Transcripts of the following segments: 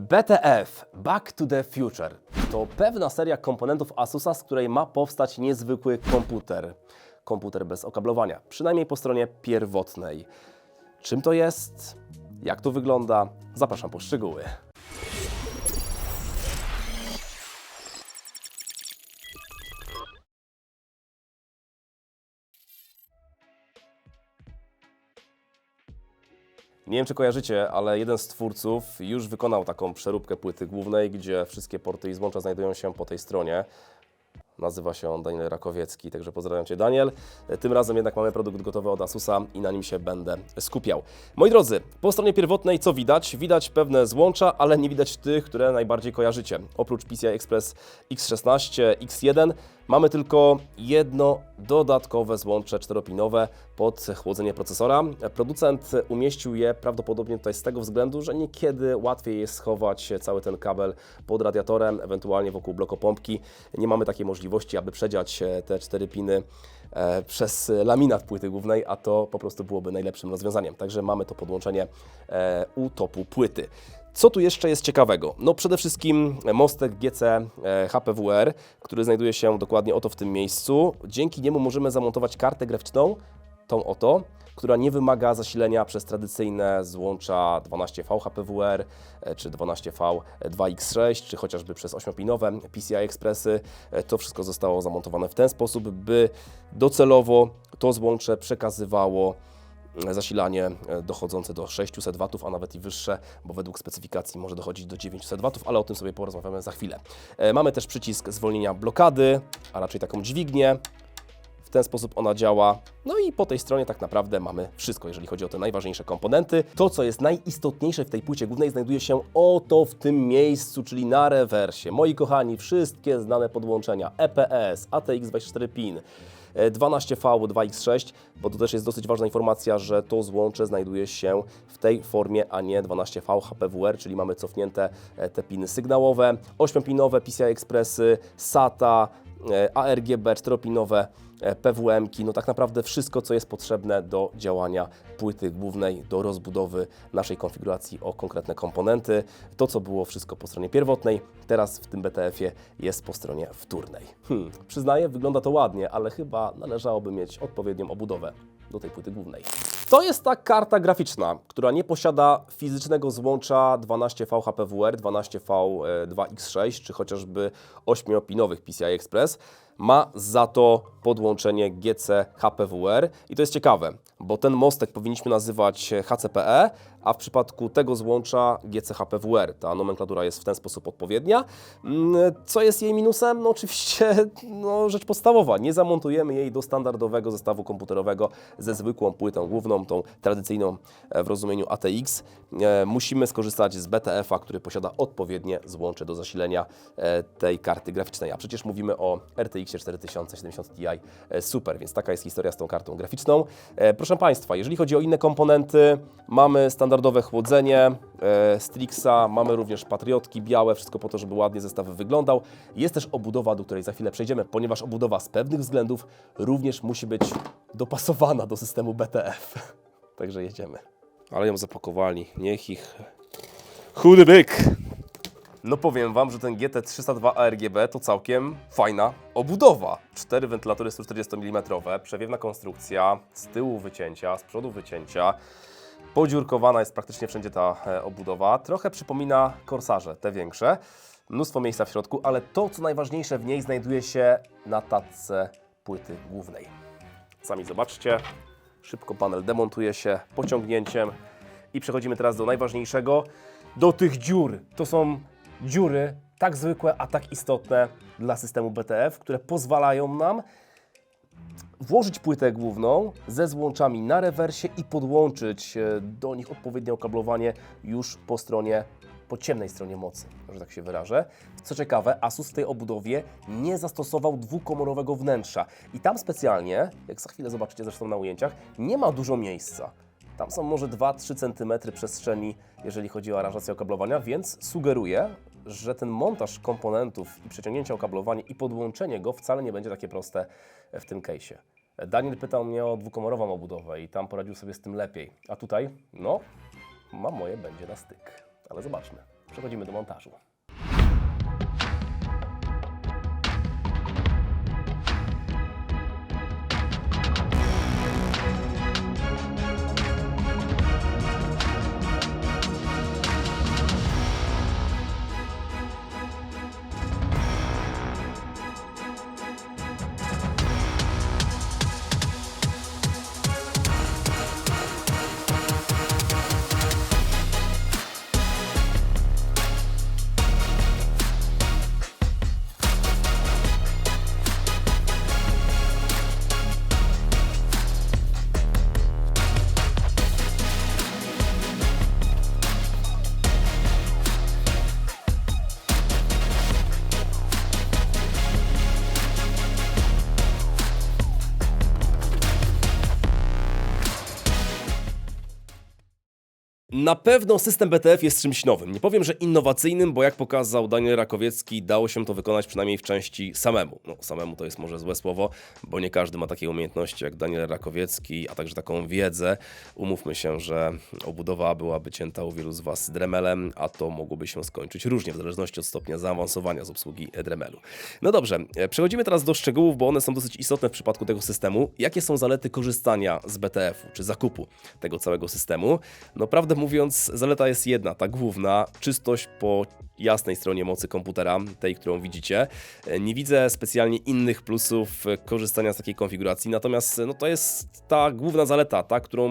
BTF Back to the Future to pewna seria komponentów Asusa, z której ma powstać niezwykły komputer. Komputer bez okablowania, przynajmniej po stronie pierwotnej. Czym to jest? Jak to wygląda? Zapraszam po szczegóły. Nie wiem, czy kojarzycie, ale jeden z twórców już wykonał taką przeróbkę płyty głównej, gdzie wszystkie porty i złącza znajdują się po tej stronie. Nazywa się on Daniel Rakowiecki, także pozdrawiam Cię Daniel. Tym razem jednak mamy produkt gotowy od Asusa i na nim się będę skupiał. Moi drodzy, po stronie pierwotnej co widać? Widać pewne złącza, ale nie widać tych, które najbardziej kojarzycie. Oprócz PCI Express X16, X1 mamy tylko jedno dodatkowe złącze czteropinowe pod chłodzenie procesora. Producent umieścił je prawdopodobnie tutaj z tego względu, że niekiedy łatwiej jest schować cały ten kabel pod radiatorem, ewentualnie wokół blokopompki. Nie mamy takiej możliwości, aby przedziać te cztery piny e, przez laminat płyty głównej, a to po prostu byłoby najlepszym rozwiązaniem. Także mamy to podłączenie e, u topu płyty. Co tu jeszcze jest ciekawego? No przede wszystkim mostek GC e, HPWR, który znajduje się dokładnie oto w tym miejscu. Dzięki niemu możemy zamontować kartę graficzną, tą oto, która nie wymaga zasilenia przez tradycyjne złącza 12V HPWR e, czy 12V 2X6, czy chociażby przez 8-pinowe PCI Expressy. E, To wszystko zostało zamontowane w ten sposób, by docelowo to złącze przekazywało zasilanie e, dochodzące do 600 W, a nawet i wyższe, bo według specyfikacji może dochodzić do 900 W, ale o tym sobie porozmawiamy za chwilę. Mamy też przycisk zwolnienia blokady, a raczej taką dźwignię. W ten sposób ona działa. No i po tej stronie tak naprawdę mamy wszystko, jeżeli chodzi o te najważniejsze komponenty. To, co jest najistotniejsze w tej płycie głównej, znajduje się oto w tym miejscu, czyli na rewersie. Moi kochani, wszystkie znane podłączenia E EPS, ATX24 PIN, e, 12V, 2X6, bo to też jest dosyć ważna informacja, że to złącze znajduje się w tej formie, a nie 12V HPWR, czyli mamy cofnięte e, te piny sygnałowe, 8-pinowe PCI Expressy, SATA, e, ARGB, 4-pinowe e, PWM-ki, no tak naprawdę wszystko, co jest potrzebne do działania płyty głównej, do rozbudowy naszej konfiguracji o konkretne komponenty. To, co było wszystko po stronie pierwotnej, teraz w tym BTF-ie jest po stronie wtórnej. Hmm, przyznaję, wygląda to ładnie, ale chyba należałoby mieć odpowiednią obudowę do tej płyty głównej. To jest ta karta graficzna, która nie posiada fizycznego złącza 12V HPWR, 12V2X6 czy chociażby 8-pinowych PCI Express. Ma za to podłączenie GC HPWR i to jest ciekawe, bo ten mostek powinniśmy nazywać HCPE, a w przypadku tego złącza GC HPWR. Ta nomenklatura jest w ten sposób odpowiednia. Mm, Co jest jej minusem? No oczywiście no, rzecz podstawowa. Nie zamontujemy jej do standardowego zestawu komputerowego ze zwykłą płytą główną, tą tradycyjną e, w rozumieniu ATX. E, Musimy skorzystać z BTF-a, który posiada odpowiednie złącze do zasilenia e, tej karty graficznej. A przecież mówimy o RTX 4070 Ti Super, więc taka jest historia z tą kartą graficzną. Proszę Państwa, jeżeli chodzi o inne komponenty, mamy standardowe chłodzenie e, Strixa, mamy również patriotki białe, wszystko po to, żeby ładnie zestaw wyglądał. Jest też obudowa, do której za chwilę przejdziemy, ponieważ obudowa z pewnych względów również musi być dopasowana do systemu BTF. Także jedziemy. Ale ją zapakowali, niech ich... Chudy byk! No powiem Wam, że ten GT302 ARGB to całkiem fajna obudowa. Cztery wentylatory 140 mm, przewiewna konstrukcja, z tyłu wycięcia, z przodu wycięcia. Podziurkowana jest praktycznie wszędzie ta e, obudowa. Trochę przypomina korsarze, te większe. Mnóstwo miejsca w środku, ale to, co najważniejsze w niej, znajduje się na tatce płyty głównej. Sami zobaczcie. Szybko panel demontuje się pociągnięciem. I przechodzimy teraz do najważniejszego, do tych dziur. To są dziury tak zwykłe, a tak istotne dla systemu BTF, które pozwalają nam włożyć płytę główną ze złączami na rewersie i podłączyć e, do nich odpowiednie okablowanie już po stronie, po ciemnej stronie mocy, że tak się wyrażę. Co ciekawe, Asus w tej obudowie nie zastosował dwukomorowego wnętrza i tam specjalnie, jak za chwilę zobaczycie zresztą na ujęciach, nie ma dużo miejsca. Tam są może 2-3 cm przestrzeni, jeżeli chodzi o aranżację okablowania, więc sugeruję, że ten montaż komponentów i przeciągnięcie okablowania i podłączenie go wcale nie będzie takie proste w tym case'ie. Daniel pytał mnie o dwukomorową obudowę i tam poradził sobie z tym lepiej. A tutaj, no, ma moje będzie na styk. Ale zobaczmy. Przechodzimy do montażu. Na pewno system BTF jest czymś nowym. Nie powiem, że innowacyjnym, bo jak pokazał Daniel Rakowiecki, dało się to wykonać przynajmniej w części samemu. No, samemu to jest może złe słowo, bo nie każdy ma takie umiejętności jak Daniel Rakowiecki, a także taką wiedzę. Umówmy się, że obudowa byłaby cięta u wielu z Was dremelem, a to mogłoby się skończyć różnie, w zależności od stopnia zaawansowania z obsługi dremelu. No dobrze, e, przechodzimy teraz do szczegółów, bo one są dosyć istotne w przypadku tego systemu. Jakie są zalety korzystania z BTF-u, czy zakupu tego całego systemu? No prawdę mówiąc, zaleta jest jedna, ta główna, czystość po jasnej stronie mocy komputera, tej, którą widzicie. E, Nie widzę specjalnie innych plusów e, korzystania z takiej konfiguracji, natomiast e, no, to jest ta główna zaleta, ta, którą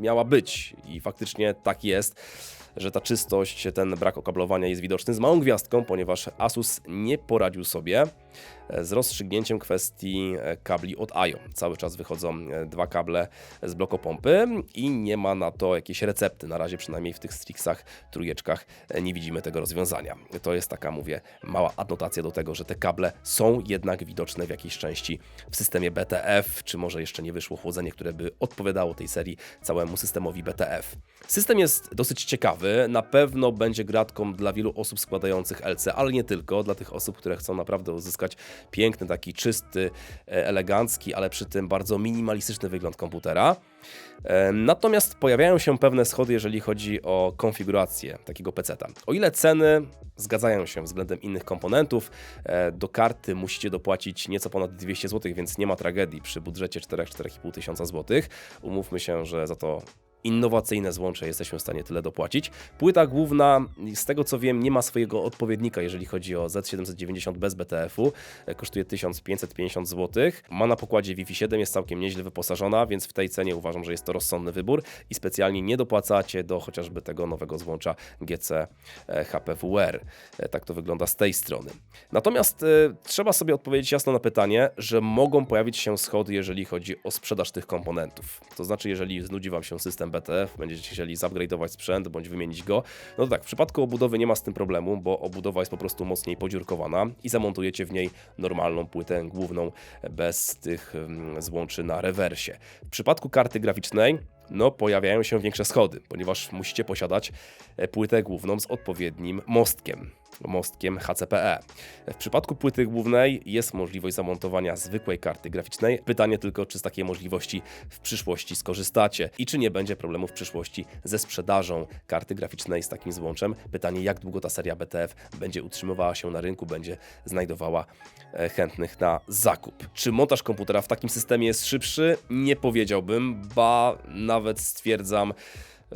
miała być i faktycznie tak jest że ta czystość, ten brak okablowania jest widoczny z małą gwiazdką, ponieważ Asus nie poradził sobie e, z rozstrzygnięciem kwestii e, kabli od IO. Cały czas wychodzą e, dwa kable z blokopompy i nie ma na to jakiejś recepty. Na razie przynajmniej w tych Strixach, trójeczkach nie widzimy tego rozwiązania. To jest taka, mówię, mała adnotacja do tego, że te kable są jednak widoczne w jakiejś części w systemie BTF, czy może jeszcze nie wyszło chłodzenie, które by odpowiadało tej serii całemu systemowi BTF. System jest dosyć ciekawy, na pewno będzie gratką dla wielu osób składających LC, ale nie tylko, dla tych osób, które chcą naprawdę uzyskać piękny, taki czysty, e, elegancki, ale przy tym bardzo minimalistyczny wygląd komputera. E, Natomiast pojawiają się pewne schody, jeżeli chodzi o konfigurację takiego PC-ta. O ile ceny zgadzają się względem innych komponentów, e, do karty musicie dopłacić nieco ponad 200 zł, więc nie ma tragedii przy budżecie 4-4,5 tysiąca. Umówmy się, że za to innowacyjne złącze jesteśmy w stanie tyle dopłacić. Płyta główna, z tego co wiem, nie ma swojego odpowiednika, jeżeli chodzi o Z790 bez BTF-u. E, Kosztuje 1550 zł. Ma na pokładzie Wi-Fi 7, jest całkiem nieźle wyposażona, więc w tej cenie uważam, że jest to rozsądny wybór i specjalnie nie dopłacacie do chociażby tego nowego złącza GC e, HPWR. E, Tak to wygląda z tej strony. Natomiast e, trzeba sobie odpowiedzieć jasno na pytanie, że mogą pojawić się schody, jeżeli chodzi o sprzedaż tych komponentów. To znaczy, jeżeli znudzi Wam się system BTF, będziecie chcieli zupgrade'ować sprzęt bądź wymienić go, no to tak, w przypadku obudowy nie ma z tym problemu, bo obudowa jest po prostu mocniej podziurkowana i zamontujecie w niej normalną płytę główną bez tych mm, złączy na rewersie. W przypadku karty graficznej no, pojawiają się większe schody, ponieważ musicie posiadać e, płytę główną z odpowiednim mostkiem. Mostkiem HCPE. W przypadku płyty głównej jest możliwość zamontowania zwykłej karty graficznej. Pytanie tylko, czy z takiej możliwości w przyszłości skorzystacie i czy nie będzie problemu w przyszłości ze sprzedażą karty graficznej z takim złączem. Pytanie, jak długo ta seria BTF będzie utrzymywała się na rynku, będzie znajdowała e, chętnych na zakup. Czy montaż komputera w takim systemie jest szybszy? Nie powiedziałbym, ba nawet stwierdzam,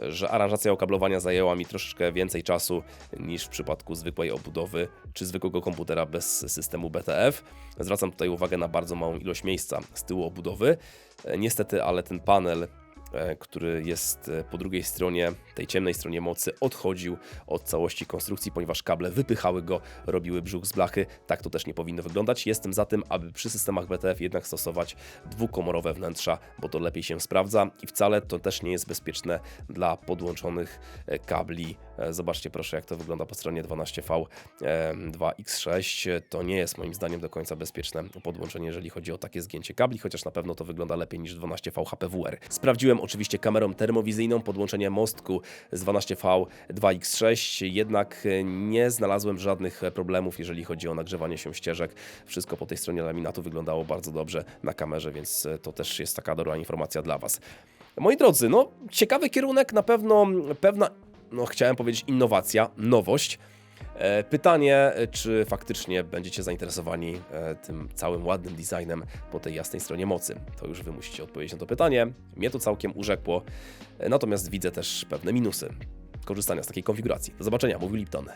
że aranżacja okablowania zajęła mi troszeczkę więcej czasu niż w przypadku zwykłej obudowy czy zwykłego komputera bez systemu BTF. Zwracam tutaj uwagę na bardzo małą ilość miejsca z tyłu obudowy. E, Niestety, ale ten panel który jest e, po drugiej stronie, tej ciemnej stronie mocy, odchodził od całości konstrukcji, ponieważ kable wypychały go, robiły brzuch z blachy. Tak to też nie powinno wyglądać. Jestem za tym, aby przy systemach BTF jednak stosować dwukomorowe wnętrza, bo to lepiej się sprawdza i wcale to też nie jest bezpieczne dla podłączonych e, kabli. E, Zobaczcie proszę, jak to wygląda po stronie 12V e, 2X6. To nie jest moim zdaniem do końca bezpieczne podłączenie, jeżeli chodzi o takie zgięcie kabli, chociaż na pewno to wygląda lepiej niż 12V HPWR. Sprawdziłem oczywiście kamerą termowizyjną podłączenie mostku z 12V 2X6, jednak e, nie znalazłem żadnych e, problemów, jeżeli chodzi o nagrzewanie się ścieżek. Wszystko po tej stronie laminatu wyglądało bardzo dobrze na kamerze, więc e, to też jest taka dobra informacja dla Was. Moi drodzy, no ciekawy kierunek, na pewno pewna no chciałem powiedzieć innowacja, nowość. E, Pytanie, czy faktycznie będziecie zainteresowani e, tym całym ładnym designem po tej jasnej stronie mocy? To już Wy musicie odpowiedzieć na to pytanie. Mnie to całkiem urzekło, e, natomiast widzę też pewne minusy korzystania z takiej konfiguracji. Do zobaczenia, mówił Lipton.